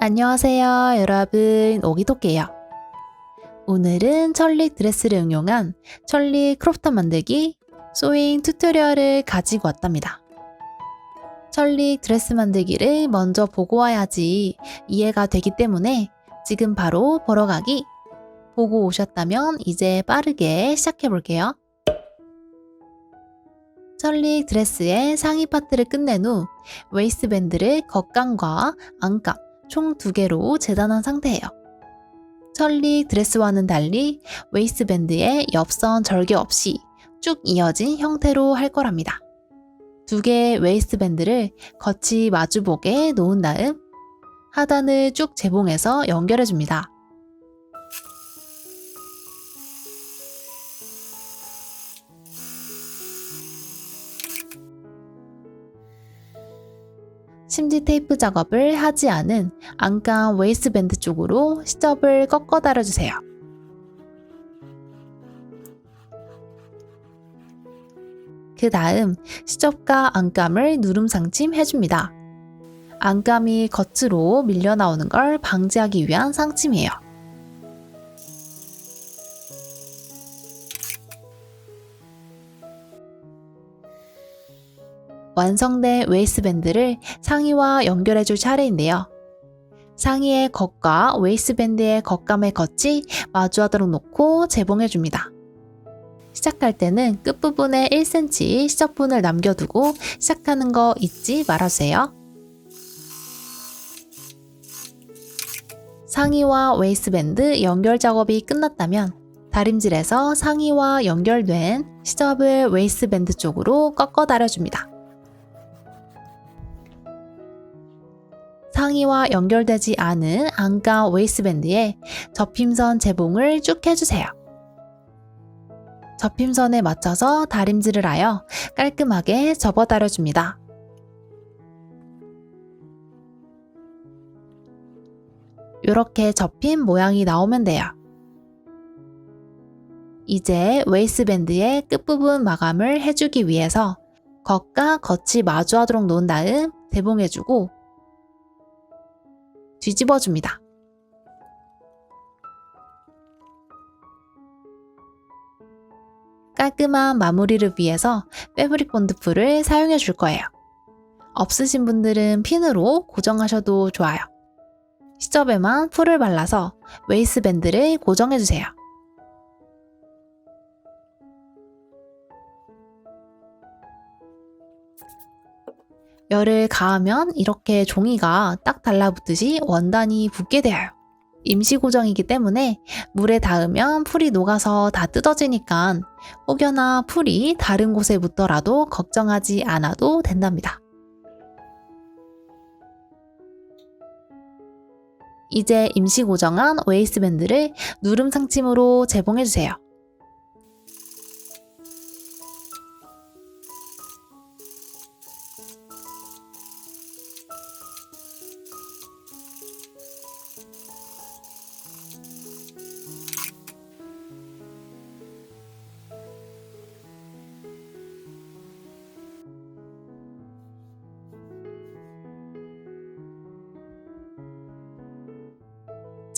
안녕하세요, 여러분. 오기도게요. 오늘은 천릭 드레스를 응용한 천릭 크롭탑 만들기 소잉 튜토리얼을 가지고 왔답니다. 천릭 드레스 만들기를 먼저 보고 와야지 이해가 되기 때문에 지금 바로 보러 가기. 보고 오셨다면 이제 빠르게 시작해 볼게요. 천릭 드레스의 상의 파트를 끝낸 후 웨이스밴드를 겉감과 안감, 총 두 개로 재단한 상태예요. 천릭 드레스와는 달리 웨이스밴드에 옆선 절개 없이 쭉 이어진 형태로 할 거랍니다. 두 개의 웨이스밴드를 겉이 마주보게 놓은 다음 하단을 쭉 재봉해서 연결해 줍니다. 심지 테이프 작업을 하지 않은 안감 웨이스밴드 쪽으로 시접을 꺾어 달아주세요. 그 다음 시접과 안감을 누름상침 해줍니다. 안감이 겉으로 밀려 나오는 걸 방지하기 위한 상침이에요. 완성된 웨이스밴드를 상의와 연결해 줄 차례인데요. 상의의 겉과 웨이스밴드의 겉감의 겉이 마주하도록 놓고 재봉해 줍니다. 시작할 때는 끝부분에 1cm 시접분을 남겨두고 시작하는 거 잊지 말아주세요. 상의와 웨이스밴드 연결 작업이 끝났다면 다림질에서 상의와 연결된 시접을 웨이스밴드 쪽으로 꺾어 달아줍니다. 상의와 연결되지 않은 안감 웨이스밴드에 접힘선 재봉을 쭉 해주세요. 접힘선에 맞춰서 다림질을 하여 깔끔하게 접어 달아줍니다. 이렇게 접힌 모양이 나오면 돼요. 이제 웨이스밴드의 끝부분 마감을 해주기 위해서 겉과 겉이 마주하도록 놓은 다음 대봉해주고 뒤집어줍니다. 깔끔한 마무리를 위해서 패브릭 본드 풀을 사용해 줄 거예요. 없으신 분들은 핀으로 고정하셔도 좋아요. 시접에만 풀을 발라서 웨이스밴드를 고정해 주세요. 열을 가하면 이렇게 종이가 딱 달라붙듯이 원단이 붙게 되어요. 임시 고정이기 때문에 물에 닿으면 풀이 녹아서 다 뜯어지니까 혹여나 풀이 다른 곳에 묻더라도 걱정하지 않아도 된답니다. 이제 임시 고정한 웨이스밴드를 누름 상침으로 재봉해주세요.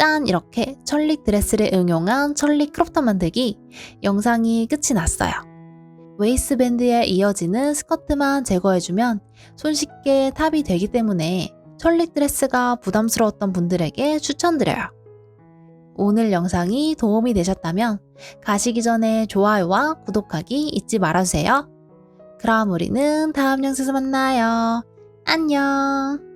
짠! 이렇게 천릭 드레스를 응용한 천릭 크롭탑 만들기 영상이 끝이 났어요. 웨이스밴드에 이어지는 스커트만 제거해주면 손쉽게 탑이 되기 때문에 천릭 드레스가 부담스러웠던 분들에게 추천드려요. 오늘 영상이 도움이 되셨다면 가시기 전에 좋아요와 구독하기 잊지 말아주세요. 그럼 우리는 다음 영상에서 만나요. 안녕!